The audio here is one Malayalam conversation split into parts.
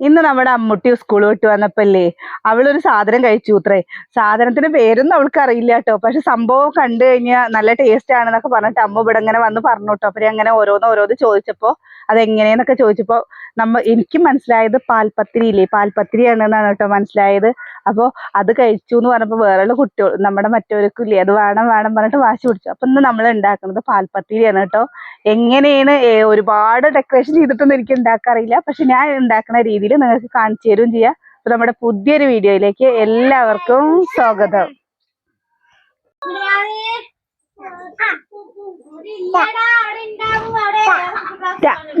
ഇന്ന് നമ്മുടെ അമ്മുട്ടി സ്കൂൾ വിട്ട് വന്നപ്പല്ലേ? അവളൊരു സാധനം കഴിച്ചു അത്രേ സാധനത്തിന്റെ പേരൊന്നും അവൾക്ക് അറിയില്ല കേട്ടോ. പക്ഷെ സംഭവം കണ്ടു കഴിഞ്ഞാൽ നല്ല ടേസ്റ്റ് ആണെന്നൊക്കെ പറഞ്ഞിട്ട് അമ്മ ഇവിടെ ഇങ്ങനെ വന്ന് പറഞ്ഞു കേട്ടോ അപ്പൊ അങ്ങനെ ഓരോന്ന് ഓരോന്ന് ചോദിച്ചപ്പോ അതെങ്ങനെയെന്നൊക്കെ ചോദിച്ചപ്പോ നമ്മ എനിക്ക് മനസ്സിലായത് പാൽപ്പത്തിരി ഇല്ലേ പാൽപ്പത്തിരിയാണ് എന്നാണ് കേട്ടോ മനസ്സിലായത്. അപ്പൊ അത് കഴിച്ചു എന്ന് പറഞ്ഞപ്പോ വേറെയുള്ള കുട്ടികൾ നമ്മുടെ മറ്റവർക്കും ഇല്ലേ അത് വേണം വേണം പറഞ്ഞിട്ട് വാശി പിടിച്ചു. അപ്പൊ ഇന്ന് നമ്മൾ ഉണ്ടാക്കുന്നത് പാൽപത്രിയാണ് കേട്ടോ. എങ്ങനെയാണ് ഒരുപാട് ഡെക്കറേഷൻ ചെയ്തിട്ടൊന്നും എനിക്ക് ഉണ്ടാക്കാറില്ല പക്ഷെ ഞാൻ ഉണ്ടാക്കുന്ന രീതിയിൽ നിങ്ങൾക്ക് കാണിച്ചു തരും ചെയ്യാം. അപ്പൊ നമ്മുടെ പുതിയൊരു വീഡിയോയിലേക്ക് എല്ലാവർക്കും സ്വാഗതം.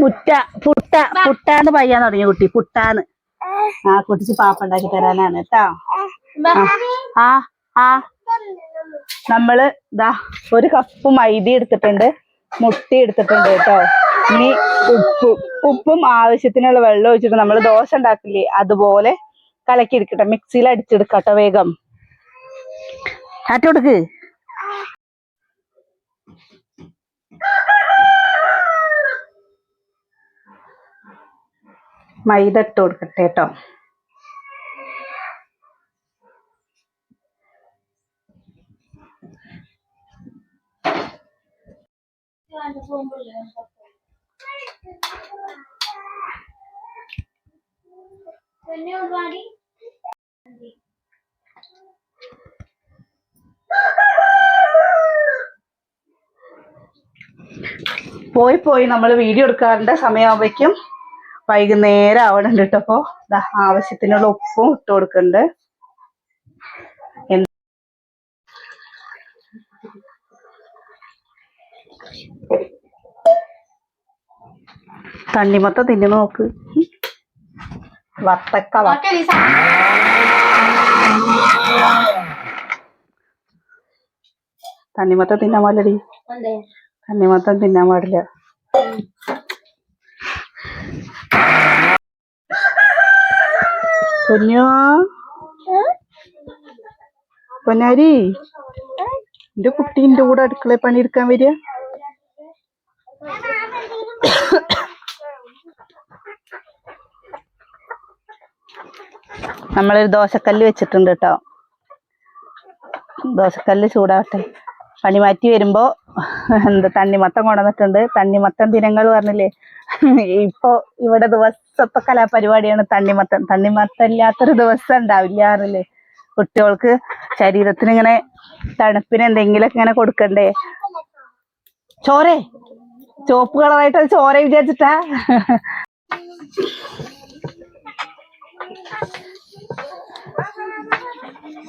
പുട്ട പുട്ട പുട്ട പുട്ടാന്ന് പയ്യാൻ തുടങ്ങിയ കുട്ടി പുട്ടാന്ന്. ആ കുട്ടിച്ച് പാപ്പ ഉണ്ടാക്കി തരാനാണ് കേട്ടോ. ആ ആ നമ്മൾ ഇതാ ഒരു കപ്പ് മൈദ എടുത്തിട്ടുണ്ട് മുട്ടി എടുത്തിട്ടുണ്ട് കേട്ടോ. ഇനി ഉപ്പും ഉപ്പും ആവശ്യത്തിനുള്ള വെള്ളം ഒഴിച്ചിട്ട് നമ്മൾ ദോശ ഉണ്ടാക്കില്ലേ അതുപോലെ കലക്കി എടുക്കട്ടെ മിക്സിയിൽ അടിച്ചെടുക്കട്ടോ വേഗം. ആറ്റ കൊടുക്ക്. മൈദ ഇട്ട് കൊടുക്കട്ടെ കേട്ടോ. പോയി പോയി നമ്മൾ വീഡിയോ എടുക്കാറുണ്ട് സമയമാകുമ്പോഴേക്കും വൈകുന്നേരം ആവണുണ്ട് കേട്ടോ അപ്പൊ. ദാ ആവശ്യത്തിനുള്ള ഉപ്പും ഇട്ട് കൊടുക്കുന്നുണ്ട് തണ്ണിമത്ത തിന്നു നോക്ക്. വത്തക്ക തണ്ണിമത്ത തണ്ണിമത്തം തിന്നാൻ പാടില്ലടി മാത്രം തിന്നാൻ പാടില്ല. പൊന്നോ? പൊന്നാരി എന്റെ കുട്ടി എന്റെ കൂടെ അടുക്കള പണിയെടുക്കാൻ വരിക. നമ്മളൊരു ദോശക്കല്ല് വെച്ചിട്ടുണ്ട് കേട്ടോ. ദോശക്കല്ല് ചൂടാവട്ടെ. പണി മാറ്റി വരുമ്പോ എന്താ തണ്ണിമത്തം കൊണ്ടുവന്നിട്ടുണ്ട്. തണ്ണിമത്തം ദിനങ്ങൾ പറഞ്ഞില്ലേ? ഇപ്പൊ ഇവിടെ ദിവസത്തെ കലാപരിപാടിയാണ് തണ്ണിമത്തൻ തണ്ണിമത്തം ഇല്ലാത്തൊരു ദിവസം ഉണ്ടാവില്ല അറിയില്ലേ കുട്ടികൾക്ക് ശരീരത്തിന് ഇങ്ങനെ തണുപ്പിന് എന്തെങ്കിലുമൊക്കെ ഇങ്ങനെ കൊടുക്കണ്ടേ? ചോരേ ചുവപ്പ് കളറായിട്ട് അത് ചോര വിചാരിച്ചിട്ടാ?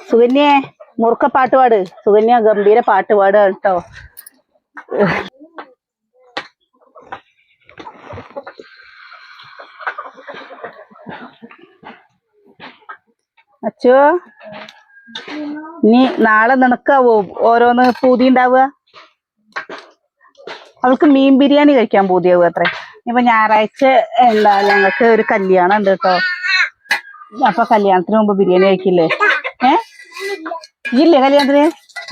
സുകന്യെ? മുറുക്ക പാട്ടുപാട് സുകന്യ ഗംഭീര പാട്ട് പാടുക കേട്ടോ അച്ചോ നീ നാളെ നിനക്കാവോ ഓരോന്ന് പൂതി ഉണ്ടാവുക? അവൾക്ക് മീൻ ബിരിയാണി കഴിക്കാൻ പൂതിയാവുക അത്രേ. ഇപ്പൊ ഞായറാഴ്ച എന്താ ഞങ്ങൾക്ക് ഒരു കല്യാണം ഉണ്ട് കേട്ടോ അപ്പൊ കല്യാണത്തിന് മുമ്പ് ബിരിയാണി കഴിക്കില്ലേ? ഇല്ലേ കല്യാണത്തിന്?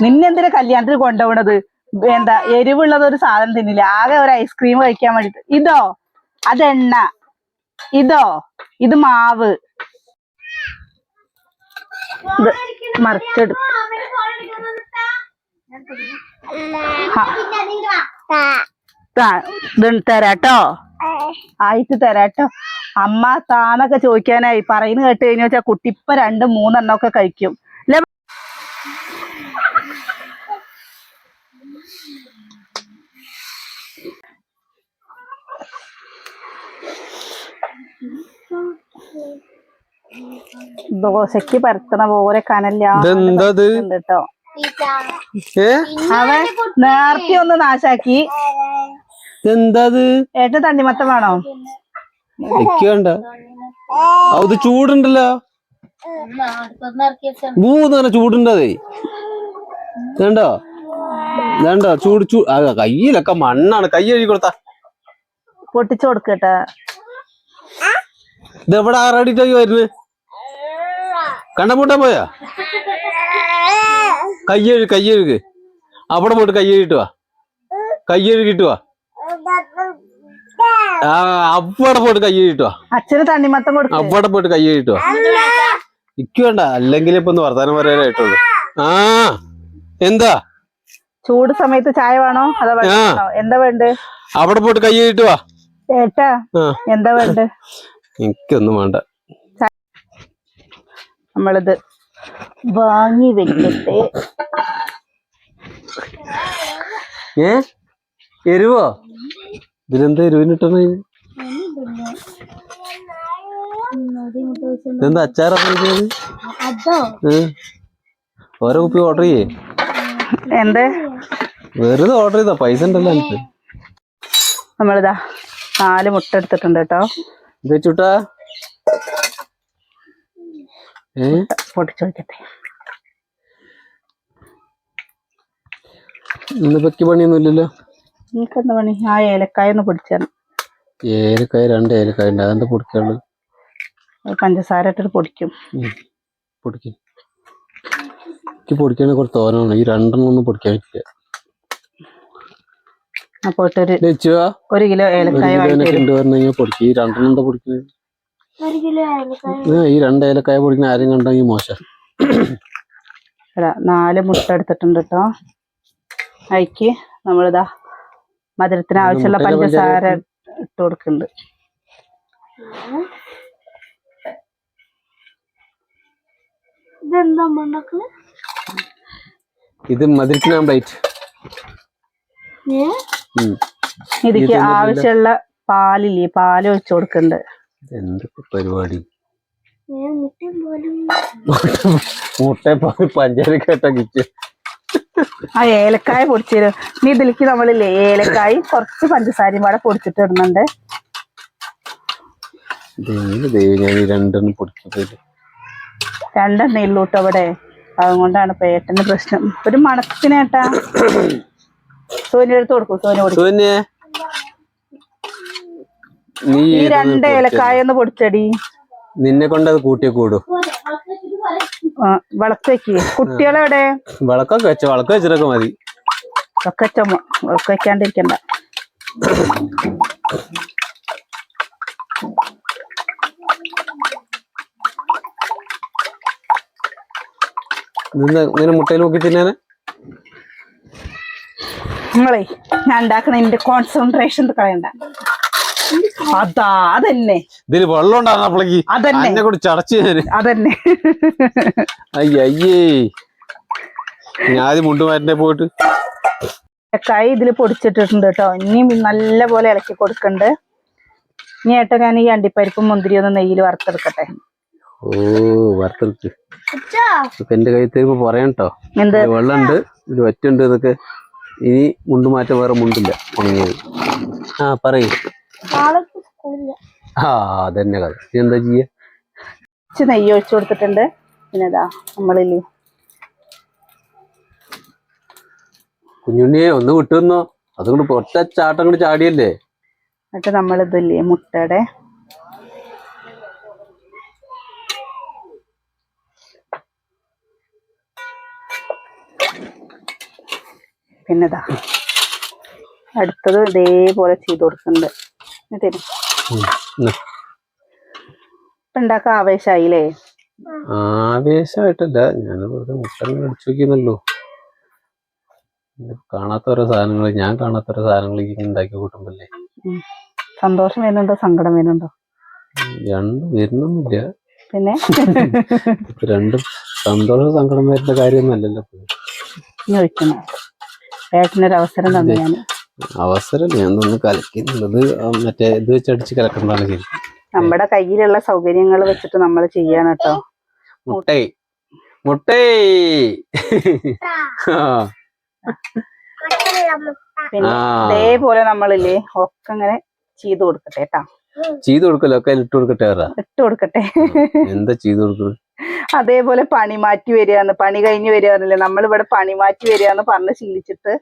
നിന്നെന്തിനാ കല്യാണത്തിന് കൊണ്ടുപോണത്? എന്താ എരിവുള്ളത് ഒരു സാധനം തിന്നില്ല? ആകെ ഒരു ഐസ്ക്രീം കഴിക്കാൻ വേണ്ടി ഇതോ? അതെണ്ണ. ഇതോ? ഇത് മാവ്. മറിച്ചെടു തരാട്ടോ. ആയിട്ട് തരാട്ടോ. അമ്മ താന്നൊക്കെ ചോദിക്കാനായി. പറയുന്നു കേട്ട് കഴിഞ്ഞു വെച്ചാ കുട്ടി ഇപ്പൊ രണ്ട് മൂന്നെണ്ണം ഒക്കെ കഴിക്കും. ദോശക്ക് പരത്തണ പോലെ കനല്ലാണ്ട് കേട്ടോ അവൻ നേർത്തി ഒന്ന് നാശാക്കി. എന്താത് ഏട്ട തണ്ണിമത്തം വേണോ അത് ചൂടുണ്ടല്ലോ. മൂന്ന് തന്നെ ചൂടുണ്ടതേ വേണ്ടോ വേണ്ട ചൂട് ചൂ ആ, കയ്യിലൊക്കെ മണ്ണാണ്. കൈ കഴുകി കൊടുത്താ. പൊട്ടിച്ചു കൊടുക്കട്ടെ ഇത് എവിടെ ആറാടിട്ടായി വരുന്നത്? കണ്ടമൂട്ടാൻ പോയാ? കയ്യൊഴു കയ്യൊഴുക്ക്. അവിടെ പോയിട്ട് കയ്യൊഴുകിട്ടുവാ കയ്യൊഴുകിട്ടുവാ ആ അവിടെ പോയിട്ട് കയ്യൊഴുകിട്ടുവാ കിട്ടുവാ അച്ഛന് തണ്ണിമത്തം കൊടുക്കും. അവിടെ പോയിട്ട് കയ്യൊഴുകിട്ടുവാ കിട്ടുവാ ഇക്ക് വേണ്ട അല്ലെങ്കിൽ ഇപ്പൊ ഒന്ന് വർത്താനം പറയാനായിട്ടുള്ളൂ ആ എന്താ? ചൂട് സമയത്ത് ചായ വേണോ? അതോ. എന്താ വേണ്ട അവിടെ പോയിട്ട് കൈ കിട്ടുവാ ഏട്ടാ എന്താ വേണ്ട എനിക്കൊന്നും വേണ്ട. നമ്മളിത് വാങ്ങി വെക്കട്ടെ. ഏ? എരുവോ? ഇതിലെന്താ എരുവിനിട്ടണ ഇതെന്താ അച്ചാറാണ് ഓരോ കുപ്പി ഓർഡർ ചെയ്യേ? എന്തേ? വെറുതെ ഓർഡർ ചെയ്താ പൈസ ഉണ്ടല്ലോ എനിക്ക്. നമ്മളിതാ നാല് മുട്ട എടുത്തിട്ടുണ്ട് കേട്ടോ. എന്താ ചൂട്ടാ. ഏ? പൊട്ടിച്ചു വയ്ക്കട്ടെ ഇന്ന് പറ്റി പണി? ആ ഏലക്കായ ഒന്ന് പൊടിച്ചാണ്. ഏലക്കായ രണ്ട് ഏലക്കായ ഉണ്ട്. അതെന്താ പൊടിക്കാനുള്ളത്? പഞ്ചസാര ഇട്ടിട്ട് പൊടിക്കും. പൊടിക്കും. എനിക്ക് പൊടിക്കണേ കുറച്ച് തോനാണ് ഈ രണ്ടെണ്ണം ഒന്നും പൊടിക്കാൻ പറ്റില്ല. ഇട്ടൊരു ലച്ചുവാ ഒരു കിലോ ഒരു ഏലക്കായ പൊടിക്കും ഈ രണ്ടെണ്ണം എന്താ പൊടിക്കുന്നത് ഈ രണ്ട് ഏലക്കായ പൊടിക്കുന്ന ആരും കണ്ടെങ്കിൽ മോശം? നാല് മുട്ട എടുത്തിട്ടുണ്ട് കേട്ടോ അതിക്ക് നമ്മളിതാ മധുരത്തിന് ആവശ്യമുള്ള പഞ്ചസാര ഇട്ട് കൊടുക്കുന്നുണ്ട് ഇത് മധുരത്തിന് ആംപ്ലേറ്റ് ഇതിക്ക് ആവശ്യമുള്ള പാലില്ലേ? പാൽ ഒഴിച്ചു കൊടുക്കുന്നുണ്ട് എന്തൊക്കെ പരിപാടി? ആ ഏലക്കായ പൊടിച്ചിരും ഇനി ഇതിലേക്ക് നമ്മളില്ലേ ഏലക്കായ കുറച്ച് പഞ്ചസാരയും കൂടെ പൊടിച്ചിട്ട് ഇടുന്നുണ്ട്. രണ്ടെണ്ണം പൊടിക്കുന്നത് രണ്ടെണ്ണ ഉള്ളൂട്ടോ അവിടെ അതുകൊണ്ടാണ് പേട്ടന്റെ പ്രശ്നം. ഒരു മണത്തിനേട്ടാ. സോനിയുടെ അടുത്ത് കൊടുക്കും സോനി കൊടുക്കും സുനെ നീ ഈ രണ്ട് പൊടിച്ചോ. ഏലക്കായ ഒന്ന് പൊടിച്ചടി. നിന്നെ കൊണ്ട് അത് കൂട്ടിയെ കൂടും വിളക്കേക്ക് വിളക്ക് കുട്ടികളെവിടെ വിളക്കൊക്കെ വെച്ച വിളക്ക് വെച്ചിട്ടൊക്കെ മതി. ഒക്കെ ചുമ വിളക്ക് വെക്കാണ്ടിരിക്കണ്ട. ഇങ്ങനെ മുട്ടയിൽ നോക്കി തിന്നാന്? നിങ്ങളെ ഞാൻ ഉണ്ടാക്കണ എന്റെ കോൺസെൻട്രേഷൻ കളയണ്ട അതാ അതന്നെ. ഇതിൽ വെള്ളം ഉണ്ടാകുന്ന അപ്പളേക്ക് അതന്നെ. എന്നെ കൂടി ചടച്ചു ഞാൻ. അതന്നെ. അയ്യ ഞാൻ ആദ്യം മുണ്ടുമാറ്റിനെ പോയിട്ട്. കൈ ഇതിൽ പൊടിച്ചിട്ടിട്ടുണ്ട് കേട്ടോ. ഇനിയും നല്ല പോലെ ഇളക്കി കൊടുക്കണ്ട്. ഇനി ഏട്ടാ ഞാൻ ഈ അണ്ടിപ്പരിപ്പും മുന്തിരി ഒന്ന് നെയ്യിൽ വറുത്തെടുക്കട്ടെ. ഓ വറുത്തെടുത്ത് എന്റെ കൈ തരുമ്പോ പറയാം കേട്ടോ എന്ത്? വെള്ളമുണ്ട് ഇത് വറ്റുണ്ട് ഇതൊക്കെ. ഇനി മുണ്ട് മാറ്റം വേറെ മുണ്ടില്ല ഉണങ്ങിയത്. ആ പറയൂ. ആ അതന്നെ കഥ. ഇനി എന്താ ചെയ്യ? കുറച്ച് നെയ്യ് ഒഴിച്ചു കൊടുത്തിട്ടുണ്ട്. പിന്നെ ഇതാ നമ്മളില്ലേ കുഞ്ഞുണ്ണിയെ ഒന്ന് വിട്ടുവന്നോ? അതുകൊണ്ട് ഒറ്റ ചാട്ടം കൂടി ചാടിയല്ലേ? എന്നിട്ട് നമ്മളിതില്ലേ മുട്ടയുടെ പിന്നെതാ. അടുത്തത് ഇതേപോലെ ചെയ്ത് കൊടുക്കുന്നുണ്ട്. ഇത് തരും. ഉണ്ടാക്കാൻ ആവേശായില്ലേ? ആവേശമായിട്ടല്ല ഞാൻ വെറുതെ മുട്ടങ്ങൾ അടിച്ചു നോക്കിയെന്നല്ലോ ഇത് കാണാത്ത ഓരോ സാധനങ്ങൾ ഞാൻ കാണാത്ത ഓരോ സാധനങ്ങൾ ഉണ്ടാക്കി കൂട്ടുമ്പല്ലേ? സന്തോഷം വരുന്നുണ്ടോ? സങ്കടം വരുന്നുണ്ടോ? രണ്ട് വരുന്നൊന്നുമില്ല. പിന്നെ? രണ്ടും സന്തോഷം സങ്കടം വരുന്ന കാര്യമൊന്നുമല്ലല്ലോ ഏട്ടനൊരു അവസരം തന്നെ ഞാൻ അവസരം ഞാൻ തന്നെ കലക്കുന്നത് മറ്റേ ഇത് വെച്ച് അടിച്ച് കലക്കേണ്ടതാണ് ശരി. നമ്മുടെ കയ്യിലുള്ള സൗകര്യങ്ങൾ വെച്ചിട്ട് നമ്മൾ ചെയ്യാൻ കേട്ടോ മുട്ടൈ. മുട്ടൈ. പിന്നെ ഇതേപോലെ നമ്മളില്ലേ ഒക്കെ ഇങ്ങനെ ചെയ്തു കൊടുക്കട്ടെ കേട്ടാ ചെയ്തു കൊടുക്കല്ലോ ഒക്കെ ഇട്ട് കൊടുക്കട്ടെ ഇട്ട് കൊടുക്കട്ടെ. എന്താ ചെയ്തു കൊടുക്കുന്നത് അതേപോലെ പണി മാറ്റി വരികയെന്ന് പണി കഴിഞ്ഞ് വരികയാണല്ലേ നമ്മളിവിടെ പണി മാറ്റി വരികയെന്ന് പറഞ്ഞ് ശീലിച്ചിട്ട്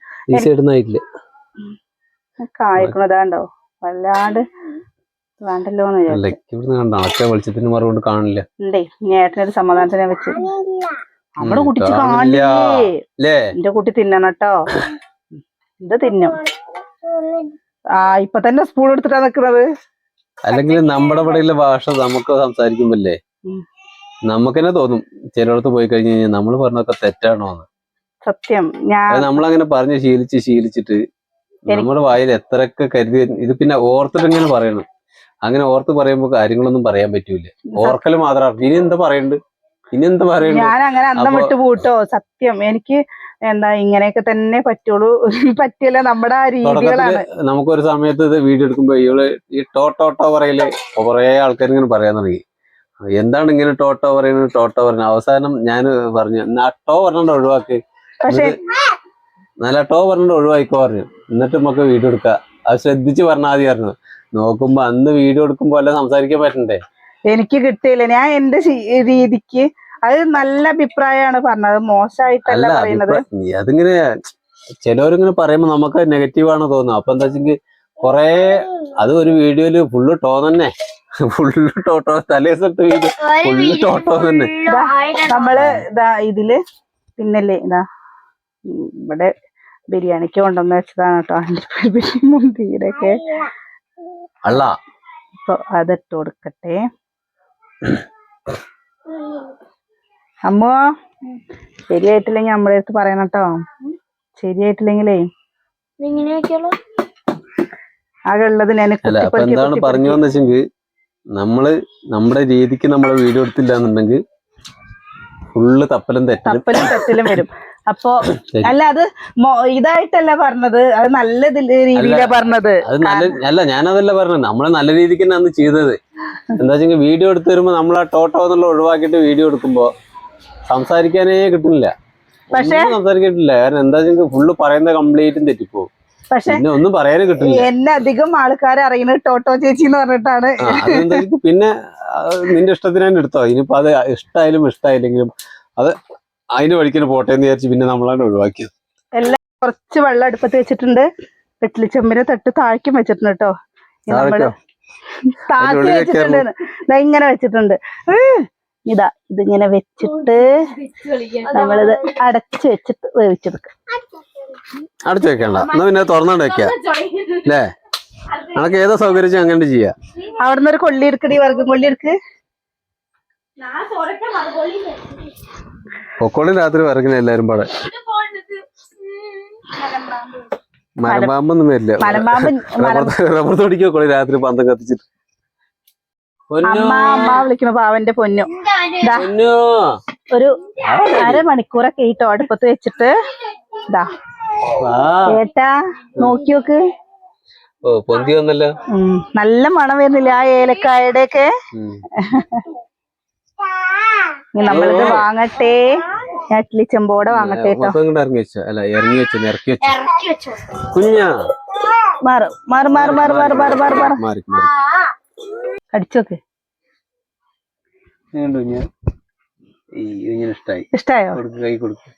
കായ്ക്കണതാണ്ടോ വല്ലാണ്ട് വേണ്ടല്ലോ എന്ന് വിചാരിച്ചു അല്ലക്ക് ഇവിടുന്ന് കണ്ട അണക്ക വെളിച്ചത്തിന് കാണില്ല. ഉണ്ടേ ഏട്ടനൊരു സമാധാനത്തിനെ വെച്ച്. നമ്മുടെ കുട്ടിച്ച് കാണില്ല. എന്റെ കുട്ടി തിന്നണം കേട്ടോ. ഇത് തിന്നും? ആ ഇപ്പൊ തന്നെ സ്പൂൺ എടുത്തിട്ടാ നിക്കണത്. അല്ലെങ്കിൽ നമ്മുടെ ഇവിടെയുള്ള ഭാഷ നമുക്ക് സംസാരിക്കുമ്പല്ലേ. നമുക്ക് തന്നെ. തോന്നും ചിലയിടത്ത് പോയി കഴിഞ്ഞു കഴിഞ്ഞാൽ നമ്മൾ പറഞ്ഞൊക്കെ തെറ്റാണോ എന്ന് സത്യം ഞാൻ നമ്മളങ്ങനെ പറഞ്ഞ് ശീലിച്ച് ശീലിച്ചിട്ട് നമ്മുടെ വായിൽ എത്രയൊക്കെ കരുതി ഇത് പിന്നെ ഓർത്തിട്ട് ഇങ്ങനെ പറയണം. അങ്ങനെ ഓർത്ത് പറയുമ്പോ കാര്യങ്ങളൊന്നും പറയാൻ പറ്റൂല. ഓർക്കൽ മാത്രം ഇനി എന്താ പറയണ്ട്? ഇനി എന്താ പറയണ്ട്? ഞാൻ അങ്ങനെ അന്തം വിട്ട് പോട്ടോ. സത്യം. എനിക്ക് എന്താ ഇങ്ങനെയൊക്കെ തന്നെ പറ്റുള്ളൂ. പറ്റില്ല നമ്മുടെ ആ രീതികളാണ്. നമുക്കൊരു സമയത്ത് ഇത് വീഡിയോ എടുക്കുമ്പോ ഇവൾ ഈ ടോട്ടോട്ടോ പറയൽ കുറെ ആൾക്കാർ ഇങ്ങനെ പറയാൻ തുടങ്ങി. എന്താണ് ഇങ്ങനെ ടോട്ടോ പറയുന്നത്? ടോട്ടോ പറയുന്നത് അവസാനം ഞാൻ പറഞ്ഞു ആ ടോ പറഞ്ഞോണ്ട് ഒഴിവാക്ക്. പക്ഷെ നല്ല ടോ പറഞ്ഞോണ്ട് ഒഴിവായിക്കോ പറഞ്ഞു. എന്നിട്ട് നമുക്ക് വീഡിയോ എടുക്കാം. അത് ശ്രദ്ധിച്ച് പറഞ്ഞാൽ മതി പറഞ്ഞു. നോക്കുമ്പോ അന്ന് വീഡിയോ എടുക്കുമ്പോ അല്ല സംസാരിക്കാൻ പറ്റണ്ടേ? എനിക്ക് കിട്ടിയില്ല. ഞാൻ എന്റെ രീതിക്ക് അത് നല്ല അഭിപ്രായമാണ് പറഞ്ഞത്. മോശമായിട്ടല്ല പറയുന്നത്. അതിങ്ങനെ ചിലവരിങ്ങനെ പറയുമ്പോ നമുക്ക് നെഗറ്റീവ് ആണ് തോന്നുന്നത് അപ്പൊ എന്താ വെച്ചെങ്കിൽ കൊറേ അത് ഒരു വീഡിയോയിൽ ഫുള്ള് ടോ തന്നെ. ഫുള്ള് ടോട്ടോ തലേ സ്ഥലത്ത് വീട് ഫുള്ള് ടോട്ടോ തന്നെ. നമ്മൾ ഇതാ ഇതിൽ പിന്നല്ലേ ഇതാ ഇവിടെ ബിരിയാണിക്ക് കൊണ്ടുവന്ന് വെച്ചതാണ് കേട്ടോ അണ്ടിപ്പരിപ്പിന്റെ മുന്തിരിയുടെയൊക്കെ. അല്ല അപ്പൊ അതിട്ട് കൊടുക്കട്ടെ. അമ്മോ ശരിയായിട്ടില്ലെങ്കിൽ നമ്മുടെ അടുത്ത് പറയണം കേട്ടോ ശരിയായിട്ടില്ലെങ്കിലേ. ആകെ ഉള്ളത് ഞാൻ പറഞ്ഞു വന്ന നമ്മൾ നമ്മുടെ രീതിക്ക് നമ്മളെ വീഡിയോ എടുത്തില്ല എന്നുണ്ടെങ്കിൽ ഫുള്ള് തപ്പലും തെറ്റും തപ്പലും തെറ്റലും വരും. അപ്പോ അല്ല അത് ഇതായിട്ടല്ല പറഞ്ഞത്. അത് നല്ല രീതിയിലാ പറഞ്ഞത്. അത് നല്ല അല്ല ഞാനതല്ല പറഞ്ഞത്. നമ്മൾ നല്ല രീതിക്ക് തന്നെ അന്ന് ചെയ്തത്. എന്താ വെച്ചെങ്കിൽ വീഡിയോ എടുത്തു വരുമ്പോ നമ്മൾ ആ ടോട്ടോ എന്നുള്ള ഒഴിവാക്കിയിട്ട് വീഡിയോ എടുക്കുമ്പോ സംസാരിക്കാനേ കിട്ടുന്നില്ല. പക്ഷേ- സംസാരിക്കട്ടില്ല കാരണം എന്താ വെച്ചെങ്കിൽ ഫുള്ള് പറയുന്ന കംപ്ലീറ്റും തെറ്റിപ്പോ പക്ഷെ ഒന്നും പറയാനും കിട്ടില്ല എന്നെ അധികം ആൾക്കാർ അറിയുന്നത് ടോട്ടോ ചേച്ചി എന്ന് പറഞ്ഞിട്ടാണ്. പിന്നെ നിന്റെ ഇഷ്ടത്തിന് തന്നെ എടുത്തോ? ഇനിയിപ്പോ അത് ഇഷ്ടായാലും ഇഷ്ടായില്ലെങ്കിലും അത് അതിന് വഴിക്കിന് പോട്ടെ എന്ന് വിചാരിച്ച് പിന്നെ നമ്മളാണ് ഒഴിവാക്കിയത്. എല്ലാം കുറച്ച് വെള്ളം അടുപ്പത്ത് വെച്ചിട്ടുണ്ട്. വെട്ടിലി ചെമ്പിനെ തട്ട് താഴ്ക്കും വെച്ചിട്ടുണ്ട് കേട്ടോ. നമ്മൾ താഴ്ത്തി വെച്ചിട്ടുണ്ട്. ഇങ്ങനെ വെച്ചിട്ടുണ്ട്. ഇതാ ഇതിങ്ങനെ വെച്ചിട്ട് നമ്മളിത് അടച്ചു വെച്ചിട്ട് വേവിച്ചെടുക്കാം. അടച്ചു വെക്കണ്ട. എന്നാ പിന്നെ തുറന്നാണ്ട് വെക്കാം. അല്ലേ നമുക്ക് ഏതോ സൗകര്യം അങ്ങനെ ചെയ്യാ. അവിടുന്ന് ഒരു കൊള്ളി എടുക്കടി വർഗം കൊള്ളി എടുക്ക്. പൊക്കോളി രാത്രി വരക്കുന്ന എല്ലാരും പാടെ. മരമ്പാമ്പൊന്നും വരില്ല. റബ്ബർ തൊടിക്കോളി രാത്രി പന്തം കത്തിച്ചിട്ട്. പൊന്നോ, അമ്മ അമ്മ വിളിക്കുന്ന പാവന്റെ പൊന്നു. പൊന്നോ. ഒരു അരമണിക്കൂറൊക്കെ ഈ അടുപ്പത്ത് വെച്ചിട്ട് ഇതാ. ഏട്ടാ നോക്കി നോക്ക്. ഓ പൊന്തി വന്നല്ലോ. നല്ല മണം വരുന്നില്ല ആ ഏലക്കായുടെ ഒക്കെ. നമ്മളിത് വാങ്ങട്ടെ. ഞാൻ ഇഡ്ലി ചെമ്പോടെ വാങ്ങട്ടെ കേട്ടോ. മൊത്തം ഇങ്ങോട്ട് ഇറങ്ങി വെച്ചോ. അല്ല ഇറങ്ങി വെച്ചോ ഇറക്കി വെച്ചോ. ഇറക്കി വെച്ചോ. കുഞ്ഞാ. മാറും മാറും മാറും മാറും മാറും മാറും മാറും മാറ്. കടിച്ചോക്ക്. ഇഷ്ടായി. ഇഷ്ടായോ? കൈ കൊടുക്ക്.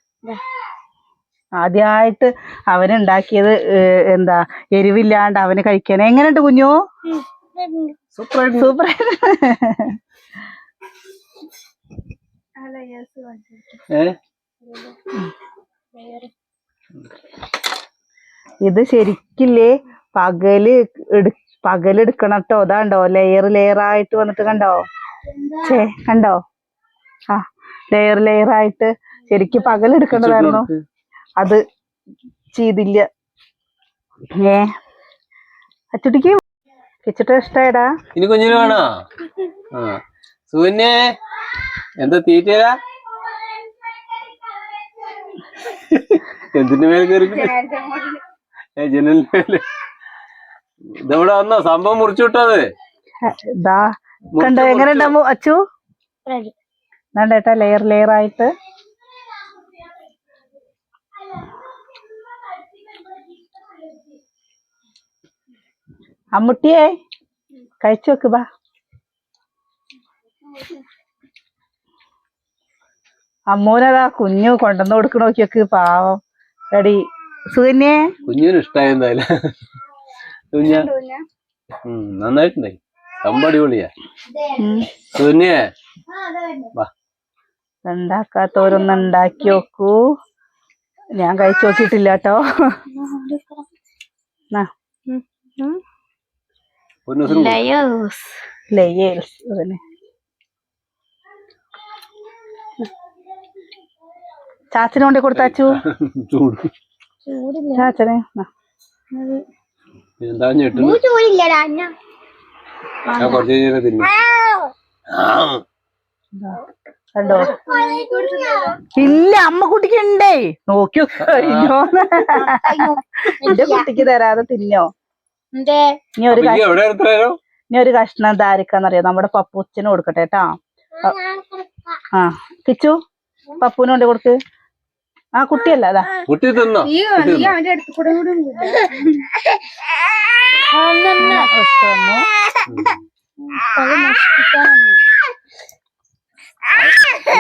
ആദ്യമായിട്ട് അവനുണ്ടാക്കിയത് എന്താ എരിവില്ലാണ്ട് അവന് കഴിക്കാൻ എങ്ങനെയുണ്ട് കുഞ്ഞു? സൂപ്പർ സൂപ്പർ ഇത് ശരിക്കില്ലേ? പകൽ എടു പകലെടുക്കണം കേട്ടോ അതാണ്ടോ ലെയർ ലെയർ ആയിട്ട് വന്നിട്ട് കണ്ടോ? കണ്ടോ? ആ ലെയർ ലെയർ ആയിട്ട് ശരിക്കും പകലെടുക്കേണ്ടതായിരുന്നു അത് ചെയ്തില്ല. ഏ? അച്ചുട്ടിക്ക് വെച്ചിട്ട് ഇഷ്ടായടാ. ഇനി കുഞ്ഞിന് വേണോ? ആ. സുകന്യേ എന്താ തീറ്റരാ എന്തിന്റെ മേലെ കയറി ജനലിന്റെ മേലെ. ഇതെവിടെ വന്നോ? സംഭവം മുറിച്ചു വിട്ടത്. കണ്ടോ എങ്ങനെ ഉണ്ടാവും അച്ചു? വേണ്ട ലെയർ ലെയർ ആയിട്ട്. അമ്മുട്ടിയെ കഴിച്ചു വെക്ക് ബാ അമ്മൂനതാ കുഞ്ഞു കൊണ്ടുവന്ന് കൊടുക്കണ നോക്കിയൊക്കെ പാവം. എടി സുകന്യേ. കുഞ്ഞിന് ഇഷ്ടായ എന്തായാലും. കുഞ്ഞ? നന്നായിട്ടുണ്ടായി. ഉണ്ടാക്കാത്തവരൊന്ന് ഉണ്ടാക്കി നോക്കൂ. ഞാൻ കഴിച്ചു നോക്കിയിട്ടില്ല കേട്ടോ പൊന്നൂസിനും ലയോസ് ലേയേൽസ് അതന്നെ ചാച്ചന് കൊണ്ട് കൊടുത്താച്ചു ചൂട് ചൂടില്ല ചാച്ചനെ കണ്ടോ ഇല്ല അമ്മ കുട്ടിക്ക് ഉണ്ടേ നോക്കി കഴിഞ്ഞോ എന്റെ കുട്ടിക്ക് തരാതെ തിന്നോ? ഇനി ഒരു കഷ്ണം ഇനി ഒരു കഷ്ണം ധാരിക്കാന്നറിയോ നമ്മുടെ പപ്പൂച്ചിന് കൊടുക്കട്ടെ കേട്ടാ. ആ കിച്ചു പപ്പൂന് കൊണ്ട് കൊടുക്ക്. ആ കുട്ടിയല്ല അതാ. കുട്ടി തിന്നോ?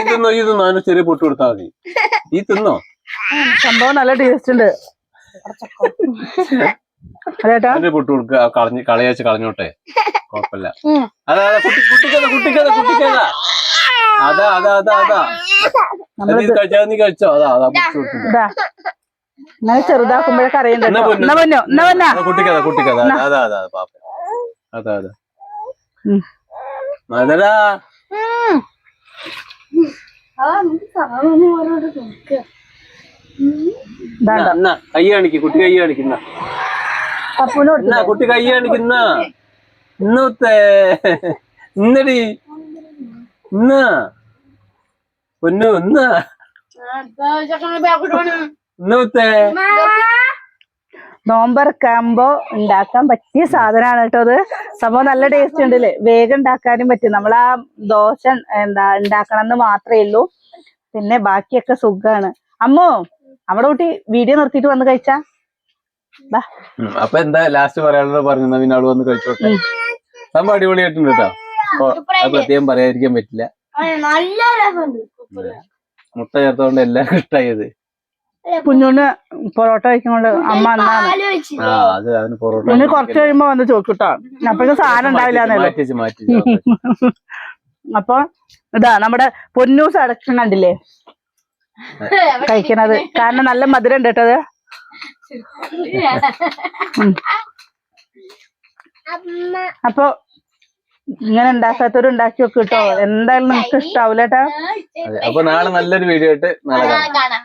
തിന്നോ? ഈ തിന്നോ അതിന് ചെറിയ പൊട്ട് കൊടുത്താൽ മതി. ഈ തിന്നോ? സംഭവം നല്ല ടേസ്റ്റ് ഉണ്ട്. പൊട്ട് കൊടുക്കുക ആ കളഞ്ഞ് കളയാച്ച് കളഞ്ഞോട്ടെ. കുഴപ്പമില്ല. അതാ അതാ കുട്ടി കുട്ടിക്കഥ കുട്ടിക്കഥ കുട്ടിക്കഥ അതാ അതാ അതാ അതാ. നീ കഴിച്ചാ നീ കഴിച്ചോ? അതാ അതാ പൊട്ട് ചെറുതാക്കുമ്പോഴൊക്കെ അറിയണ്ട കുട്ടിക്കഥ കുട്ടിക്കഥ അതാ അതാ പാപ്പ. അതാ അതാ. ഉം. അതടാ. കൈ കാണിക്ക് കുട്ടി കൈ കാണിക്കുന്ന പപ്പൂന് എന്നാ കുട്ടി കൈ കാണിക്കുന്ന ഇന്നത്തെ ഇന്നടി. ഇന്നാ. പൊന്നു ഇന്നാ. ഇന്നത്തെ നോമ്പറക്കാകുമ്പോ ഉണ്ടാക്കാൻ പറ്റിയ സാധനമാണ് കേട്ടോ അത്. സംഭവം നല്ല ടേസ്റ്റ് ഉണ്ടല്ലേ വേഗം ഉണ്ടാക്കാനും പറ്റും. നമ്മൾ ആ ദോശ എന്താ ഉണ്ടാക്കണം എന്ന് മാത്രമേ ഉള്ളൂ. പിന്നെ ബാക്കിയൊക്കെ സുഖാണ്. അമ്മോ നമ്മുടെ കുട്ടി വീഡിയോ നിർത്തിയിട്ട് വന്ന് കഴിച്ചാ? അപ്പൊ എന്താ ലാസ്റ്റ് പറയാനുള്ളത്? പറഞ്ഞു പിന്നെ അവൾ വന്ന് കഴിച്ചോട്ടെ. സംഭവം അടിപൊളിയായിട്ടുണ്ട് കേട്ടോ അത് പ്രത്യേകം പറയാതിരിക്കാൻ പറ്റില്ല. മുട്ട ചേർത്തോണ്ട് എല്ലാവർക്കും ഇഷ്ടമായത് കുഞ്ഞുണ്ണ് പൊറോട്ട കഴിക്കുന്നുണ്ട്. അമ്മ അന്നാണ്. പൊറോട്ട കുറച്ച് കഴിയുമ്പോ വന്ന് ചോദിക്കൂട്ടോ. അപ്പോഴേക്കും സാധനം ഉണ്ടാവില്ല അപ്പൊ ഇതാ നമ്മുടെ പൊന്നൂസ് അടക്കം കണ്ടില്ലേ? കഴിക്കണത്. കാരണം നല്ല മധുരം ഉണ്ട് കേട്ടോ അത്. ഉം. അമ്മ അപ്പൊ ഇങ്ങനെ ഉണ്ടാക്കാത്തവര് ഉണ്ടാക്കി വെക്കും കേട്ടോ. എന്തായാലും നിങ്ങൾക്ക് ഇഷ്ടാവൂലേട്ടാ അപ്പൊ നാളെ നല്ലൊരു വീഡിയോ ആയിട്ട് നാളെ കാണാം. കാണാം.